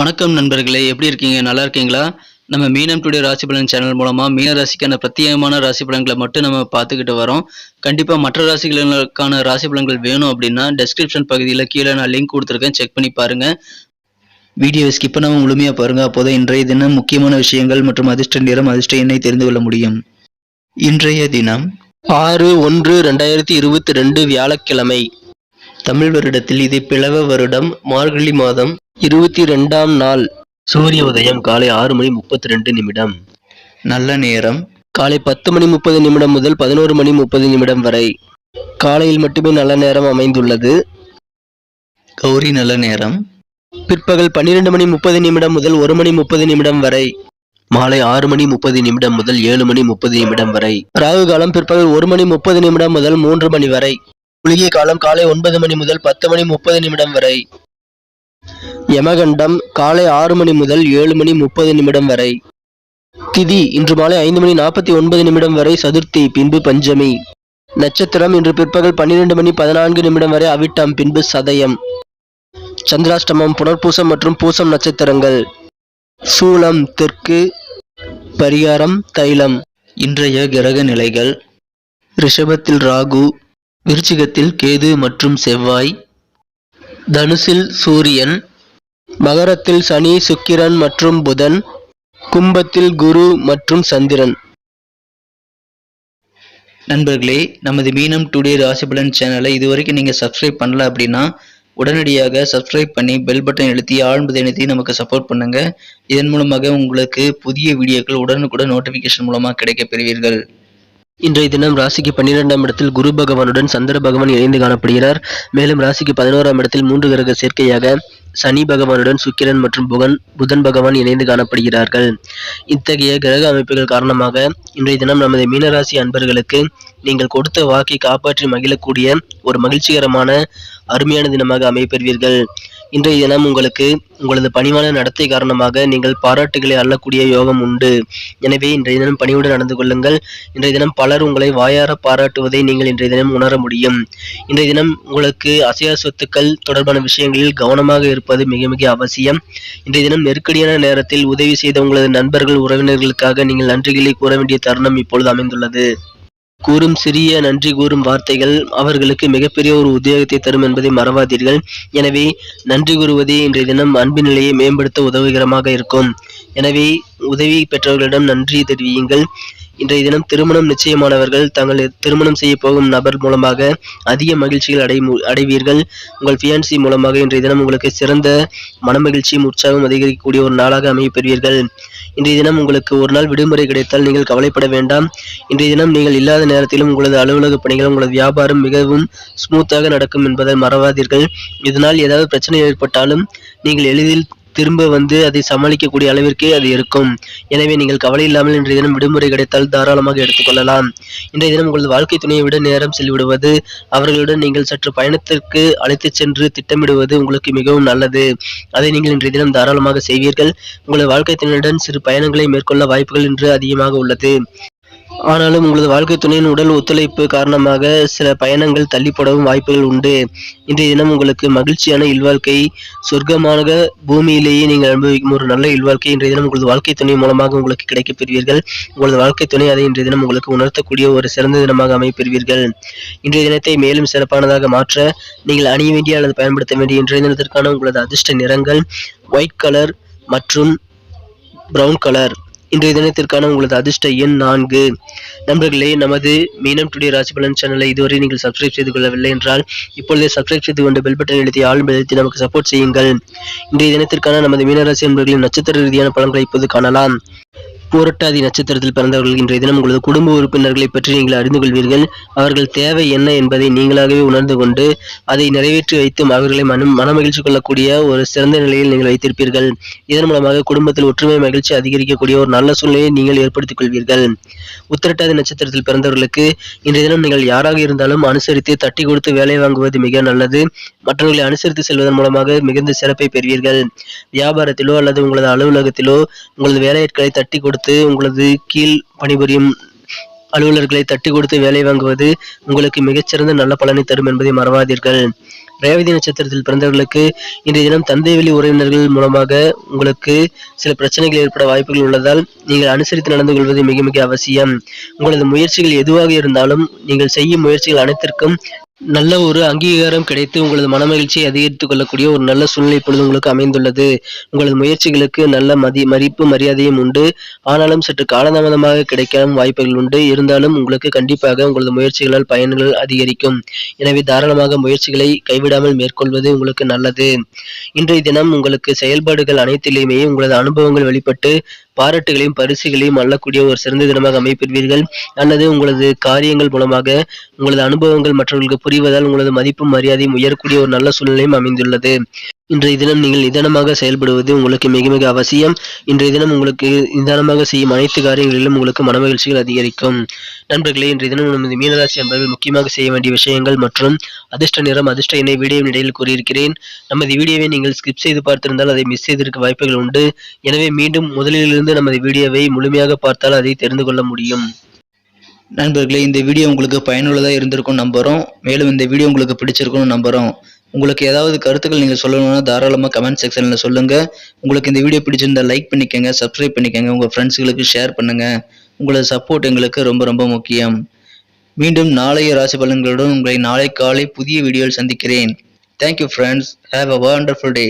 வணக்கம் நண்பர்களே எப்படி இருக்கீங்க? நல்லா இருக்கீங்களா? நம்ம மீனம் டுடே ராசி பலன் சேனல் மூலமாக மீன ராசிக்கான பிரத்யேகமான ராசி பலன்களை மட்டும் நம்ம பார்த்துக்கிட்டு வரோம். கண்டிப்பாக மற்ற ராசிகளுக்கான ராசி பலன்கள் வேணும் அப்படின்னா டெஸ்கிரிப்ஷன் பகுதியில் கீழே நான் லிங்க் கொடுத்துருக்கேன். செக் பண்ணி பாருங்கள் வீடியோவை ஸ்கிப் பண்ணாமல் முழுமையாக பாருங்க. அப்போதான் இன்றைய தினம் முக்கியமான விஷயங்கள் மற்றும் அதிர்ஷ்ட நிறம் அதிர்ஷ்ட எண்ணை தெரிந்து கொள்ள முடியும். இன்றைய தினம் ஆறு ஒன்று ரெண்டாயிரத்தி இருபத்தி ரெண்டு வியாழக்கிழமை. தமிழ் வருடத்தில் இது பிளவ வருடம். மார்கழி மாதம். இருபத்தி ரெண்டாம் நாள் சூரிய உதயம் காலை ஆறு மணி முப்பத்தி ரெண்டு நிமிடம். நல்ல நேரம். காலை பத்து மணி முப்பது நிமிடம் முதல் பதினோரு மணி முப்பது நிமிடம் வரை. காலையில் மட்டுமே நல்ல நேரம் அமைந்துள்ளது. கௌரி நல்ல நேரம். பிற்பகல் பன்னிரண்டு மணி முப்பது நிமிடம் முதல் ஒரு மணி முப்பது நிமிடம் வரை. மாலை ஆறு மணி முப்பது நிமிடம் முதல் ஏழு மணி முப்பது நிமிடம் வரை. ராகு காலம் பிற்பகல் ஒரு மணி முப்பது நிமிடம் முதல் மூன்று மணி வரை. குளிகை காலம் காலை ஒன்பது மணி முதல் பத்து மணி முப்பது நிமிடம் வரை. யமகண்டம் காலை ஆறு மணி முதல் ஏழு மணி முப்பது நிமிடம் வரை. திதி இன்று மாலை ஐந்து மணி நாற்பத்தி ஒன்பது நிமிடம் வரை சதுர்த்தி பின்பு பஞ்சமி. நட்சத்திரம் இன்று பிற்பகல் பன்னிரண்டு மணி பதினான்கு நிமிடம் வரை அவிட்டம் பின்பு சதயம். சந்திராஷ்டமம் புனர்பூசம் மற்றும் பூசம் நட்சத்திரங்கள். சூலம் தெற்கு பரிகாரம் தைலம். இன்றைய கிரக நிலைகள். ரிஷபத்தில் ராகு விருச்சிகத்தில் கேது மற்றும் செவ்வாய். தனுசில் சூரியன் மகரத்தில் சனி சுக்கிரன் மற்றும் புதன் கும்பத்தில் குரு மற்றும் சந்திரன். நண்பர்களே நமது மீனம் டுடே ராசிபலன் சேனலை இதுவரைக்கும் நீங்கள் சப்ஸ்கிரைப் பண்ணல அப்படின்னா உடனடியாக சப்ஸ்கிரைப் பண்ணி பெல் பட்டன் எழுத்தி ஆழ்ந்ததை இணைத்தி நமக்கு சப்போர்ட் பண்ணுங்க. இதன் மூலமாக உங்களுக்கு புதிய வீடியோக்கள் உடனுக்குடன் நோட்டிஃபிகேஷன் மூலமாக கிடைக்கப் பெறுவீர்கள். இன்றைய தினம் ராசிக்கு பன்னிரெண்டாம் இடத்தில் குரு பகவானுடன் சந்திர பகவான் இணைந்து காணப்படுகிறார். மேலும் ராசிக்கு பதினோராம் இடத்தில் மூன்று கிரக சேர்க்கையாக சனி பகவானுடன் சுக்கிரன் மற்றும் புகன் புதன் பகவான் இணைந்து காணப்படுகிறார்கள். இத்தகைய கிரக அமைப்புகள் காரணமாக இன்றைய தினம் நமது மீனராசி அன்பர்களுக்கு நீங்கள் கொடுத்த வாக்கை காப்பாற்றி மகிழக்கூடிய ஒரு மகிழ்ச்சிகரமான அருமையான தினமாக அமைப்பெறுவீர்கள் இன்றைய தினம் உங்களுக்கு உங்களது பணிவான நடத்தை காரணமாக நீங்கள் பாராட்டுகளை அள்ளக்கூடிய யோகம் உண்டு. எனவே இன்றைய தினம் பணிவுடன் நடந்து கொள்ளுங்கள். இன்றைய தினம் பலர் உங்களை வாயார பாராட்டுவதை நீங்கள் இன்றைய தினம் உணர முடியும். இன்றைய தினம் உங்களுக்கு அசையா சொத்துக்கள் தொடர்பான விஷயங்களில் கவனமாக இருப்பது மிக மிக அவசியம். இன்றைய தினம் நெருக்கடியான நேரத்தில் உதவி செய்த உங்களது நண்பர்கள் உறவினர்களுக்காக நீங்கள் நன்றிகளை கூற வேண்டிய தருணம் இப்பொழுது அமைந்துள்ளது. கூறும் சிறிய நன்றி கூறும் வார்த்தைகள் அவர்களுக்கு மிகப்பெரிய ஒரு உத்தியோகத்தை தரும் என்பதை மறவாதீர்கள். எனவே நன்றி கூறுவதே இன்றைய தினம் அன்பின் நிலையை மேம்படுத்த உதவிகரமாக இருக்கும். எனவே உதவி பெற்றவர்களிடம் நன்றி தெரிவியுங்கள். இன்றைய தினம் திருமணம் நிச்சயமானவர்கள் தங்கள் திருமணம் செய்ய போகும் நபர் மூலமாக அதிக மகிழ்ச்சிகள் அடை அடைவீர்கள். உங்கள் ஃபியான்சி மூலமாக இன்றைய தினம் உங்களுக்கு சிறந்த மனமகிழ்ச்சியும் உற்சாகம் அதிகரிக்கக்கூடிய ஒரு நாளாக அமைய பெறுவீர்கள். இன்றைய தினம் உங்களுக்கு ஒரு நாள் விடுமுறை கிடைத்தால் நீங்கள் கவலைப்பட வேண்டாம். இன்றைய தினம் நீங்கள் இல்லாத நேரத்திலும் உங்களது அலுவலக பணிகள் உங்களது வியாபாரம் மிகவும் ஸ்மூத்தாக நடக்கும் என்பதை மறவாதீர்கள். இதனால் ஏதாவது பிரச்சனை ஏற்பட்டாலும் நீங்கள் எளிதில் திரும்ப வந்து அதை சமாளிக்கக்கூடிய அளவிற்கே அது இருக்கும். எனவே நீங்கள் கவலை இல்லாமல் இன்றைய தினம் விடுமுறை கிடைத்தால் தாராளமாக எடுத்துக்கொள்ளலாம் இன்றைய தினம் உங்களது வாழ்க்கை துணையை விட நேரம் செல்விடுவது அவர்களுடன் நீங்கள் சற்று பயணத்திற்கு அழைத்துச் சென்று திட்டமிடுவது உங்களுக்கு மிகவும் நல்லது. அதை நீங்கள் இன்றைய தினம் தாராளமாக செய்வீர்கள். உங்களது வாழ்க்கை துணையுடன் சிறு பயணங்களை மேற்கொள்ள வாய்ப்புகள் இன்று அதிகமாக உள்ளது. ஆனாலும் உங்களது வாழ்க்கை துணையின் உடல் ஒத்துழைப்பு காரணமாக சில பயணங்கள் தள்ளிப்படவும் வாய்ப்புகள் உண்டு. இன்றைய தினம் உங்களுக்கு மகிழ்ச்சியான இல்வாழ்க்கை சொர்க்கமாக பூமியிலேயே நீங்கள் அனுபவிக்கும் ஒரு நல்ல இல்வாழ்க்கை இன்றைய தினம் உங்களது வாழ்க்கை துணை மூலமாக உங்களுக்கு கிடைக்கப் பெறுவீர்கள். உங்களது வாழ்க்கை துணை அதை இன்றைய தினம் உங்களுக்கு உணர்த்தக்கூடிய ஒரு சிறந்த தினமாக அமைப்பெறுவீர்கள் இன்றைய தினத்தை மேலும் சிறப்பானதாக மாற்ற நீங்கள் அணிய வேண்டிய அல்லது பயன்படுத்த வேண்டிய இன்றைய தினத்திற்கான உங்களது அதிர்ஷ்ட நிறங்கள் ஒயிட் கலர் மற்றும் பிரவுன் கலர் இன்றைய தினத்திற்கான உங்களது அதிர்ஷ்ட எண் நான்கு. நண்பர்களே நமது மீனம் டுடே ராசி பலன் சேனலை இதுவரை நீங்கள் சப்ஸ்கிரைப் செய்து கொள்ளவில்லை என்றால் இப்பொழுதே சப்ஸ்கிரைப் செய்து கொண்டு பெல் பட்டன் எழுதி ஆள் எழுதி நமக்கு சப்போர்ட் செய்யுங்கள். இன்றைய தினத்திற்கான நமது மீனராசி என்பர்களின் நட்சத்திர ரீதியான பலன்களை இப்போது காணலாம். போரட்டாதி நட்சத்திரத்தில் பிறந்தவர்கள் இன்றைய தினம் உங்களது குடும்ப உறுப்பினர்களை பற்றி நீங்கள் அறிந்து கொள்வீர்கள். அவர்கள் தேவை என்ன என்பதை நீங்களாகவே உணர்ந்து கொண்டு அதை நிறைவேற்றி வைத்து அவர்களை மனம் மனமகிழ்ச்சி கொள்ளக்கூடிய ஒரு சிறந்த நிலையில் நீங்கள் வைத்திருப்பீர்கள். இதன் மூலமாக குடும்பத்தில் ஒற்றுமை மகிழ்ச்சி அதிகரிக்கக்கூடிய ஒரு நல்ல சூழ்நிலையை நீங்கள் ஏற்படுத்திக் கொள்வீர்கள். உத்திரட்டாதி நட்சத்திரத்தில் பிறந்தவர்களுக்கு இன்றைய தினம் நீங்கள் யாராக இருந்தாலும் அனுசரித்து தட்டி கொடுத்து வேலை வாங்குவது மிக நல்லது. மற்றவர்களை அனுசரித்து செல்வதன் மூலமாக மிகுந்த சிறப்பை பெறுவீர்கள். வியாபாரத்திலோ அல்லது உங்களது அலுவலகத்திலோ உங்களது வேலையாட்களை தட்டி கொடுத்து உங்களது கீழ் பணிபுரியும் அலுவலர்களை தட்டி கொடுத்து வேலை வாங்குவது உங்களுக்கு மிகச்சிறந்த நல்ல பலனை தரும் என்பதை மறவாதீர்கள். ரேவதி நட்சத்திரத்தில் பிறந்தவர்களுக்கு இன்றைய தினம் தந்தை வெளி உறவினர்கள் மூலமாக உங்களுக்கு சில பிரச்சனைகள் ஏற்பட வாய்ப்புகள் உள்ளதால் நீங்கள் அனுசரித்து நடந்து கொள்வது மிக மிக அவசியம். உங்களது முயற்சிகள் எதுவாக இருந்தாலும் நீங்கள் செய்யும் முயற்சிகள் அனைத்திற்கும் நல்ல ஒரு அங்கீகாரம் கிடைத்து உங்களது மனமகிழ்ச்சியை அதிகரித்துக் கொள்ளக்கூடிய ஒரு நல்ல சூழ்நிலை இப்பொழுது உங்களுக்கு அமைந்துள்ளது. உங்களது முயற்சிகளுக்கு நல்ல மதி மதிப்பு மரியாதையும் உண்டு. ஆனாலும் சற்று காலதாமதமாக கிடைக்காம வாய்ப்புகள் உண்டு. இருந்தாலும் உங்களுக்கு கண்டிப்பாக உங்களது முயற்சிகளால் பயன்கள் அதிகரிக்கும். எனவே தாராளமாக முயற்சிகளை கைவிடாமல் மேற்கொள்வது உங்களுக்கு நல்லது. இன்றைய தினம் உங்களுக்கு செயல்பாடுகள் அனைத்திலையுமே உங்களது அனுபவங்கள் வெளிப்பட்டு பாராட்டுகளையும் பரிசுகளையும் அள்ளக்கூடிய ஒரு சிறந்த தினமாக அமைப்பெறுவீர்கள் அல்லது உங்களது காரியங்கள் மூலமாக உங்களது அனுபவங்கள் மற்றவர்களுக்கு புரிவதால் உங்களது மதிப்பும் மரியாதையும் உயரக்கூடிய ஒரு நல்ல சூழ்நிலையும் அமைந்துள்ளது. இன்றைய தினம் நீங்கள் நிதானமாக செயல்படுவது உங்களுக்கு மிக மிக அவசியம். இன்றைய தினம் உங்களுக்கு நிதானமாக செய்யும் அனைத்து காரியங்களிலும் உங்களுக்கு மனமகிழ்ச்சிகள் அதிகரிக்கும். நண்பர்களே இன்றைய தினம் நமது மீனராசி என்பவர்கள் முக்கியமாக செய்ய வேண்டிய விஷயங்கள் மற்றும் அதிர்ஷ்ட நிறம் அதிர்ஷ்ட இணை வீடியோவின் இடையில் கூறியிருக்கிறேன். நமது வீடியோவை நீங்கள் ஸ்கிப் செய்து பார்த்திருந்தால் அதை மிஸ் செய்திருக்க வாய்ப்புகள் உண்டு. எனவே மீண்டும் முதலிலிருந்து நமது வீடியோவை முழுமையாக பார்த்தால் அதை தெரிந்து கொள்ள முடியும். நண்பர்களே இந்த வீடியோ உங்களுக்கு பயனுள்ளதாக இருந்திருக்கும் நம்புகிறோம் மேலும் இந்த வீடியோ உங்களுக்கு பிடிச்சிருக்கும்னு நம்புகிறோம் உங்களுக்கு ஏதாவது கருத்துக்கள் நீங்கள் சொல்லணும்னா தாராளமாக கமெண்ட் செக்ஷனில் சொல்லுங்கள் உங்களுக்கு இந்த வீடியோ பிடிச்சிருந்தா லைக் பண்ணிக்கோங்க சப்ஸ்கிரைப் பண்ணிக்கோங்க உங்கள் ஃப்ரெண்ட்ஸுகளுக்கு ஷேர் பண்ணுங்கள் உங்களது சப்போர்ட் எங்களுக்கு ரொம்ப ரொம்ப முக்கியம். மீண்டும் நாளைய ராசி பலன்களுடன் உங்களை நாளை காலை புதிய வீடியோவில் சந்திக்கிறேன். Thank you friends have a wonderful day